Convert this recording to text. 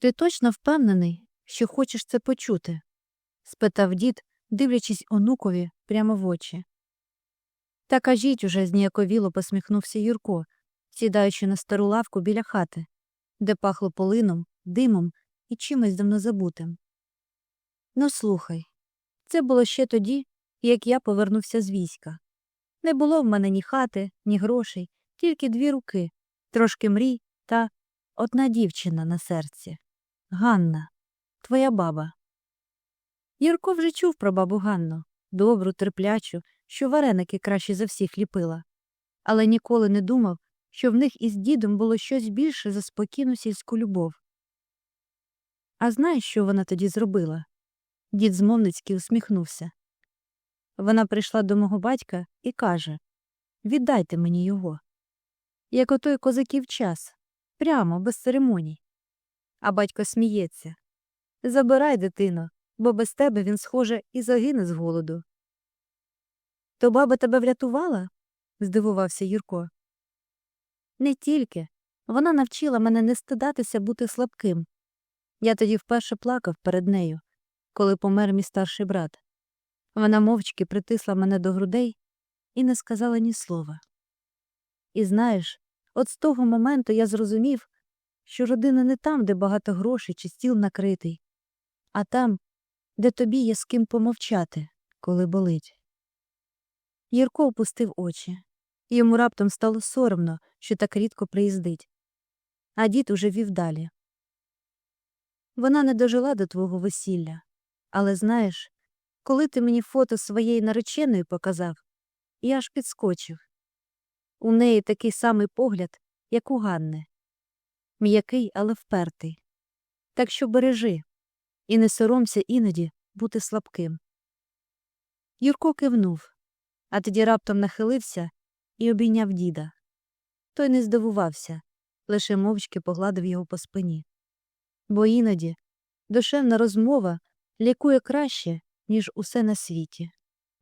Ти точно впевнений, що хочеш це почути? спитав дід, дивлячись онукові прямо в очі. Та кажіть уже, зніяковіло посміхнувся Юрко, сідаючи на стару лавку біля хати, де пахло полином, димом і чимось давно забутим. Ну, слухай, це було ще тоді, як я повернувся з війська. Не було в мене ні хати, ні грошей, тільки дві руки, трошки мрій та одна дівчина на серці. Ганна, твоя баба. Юрко вже чув про бабу Ганну, добру, терплячу, що вареники краще за всіх ліпила, але ніколи не думав, що в них із дідом було щось більше за спокійну сільську любов. А знаєш, що вона тоді зробила? Дід змовницький усміхнувся. Вона прийшла до мого батька і каже Віддайте мені його. Як отой козаків час, прямо, без церемоній. А батько сміється. Забирай, дитино, бо без тебе він, схоже, і загине з голоду. То баба тебе врятувала? здивувався Юрко. Не тільки. Вона навчила мене не стидатися бути слабким. Я тоді вперше плакав перед нею, коли помер мій старший брат. Вона мовчки притисла мене до грудей і не сказала ні слова. І знаєш, от з того моменту я зрозумів, що родина не там, де багато грошей чи стіл накритий, а там, де тобі є з ким помовчати, коли болить. Юрко опустив очі. Йому раптом стало соромно, що так рідко приїздить. А дід уже вів далі. Вона не дожила до твого весілля. Але знаєш, коли ти мені фото своєї нареченої показав, я аж підскочив. У неї такий самий погляд, як у Ганни. М'який, але впертий. Так що бережи і не соромся іноді бути слабким. Юрко кивнув, а тоді раптом нахилився і обійняв діда. Той не здивувався, лише мовчки погладив його по спині. Бо іноді душевна розмова лікує краще, ніж усе на світі.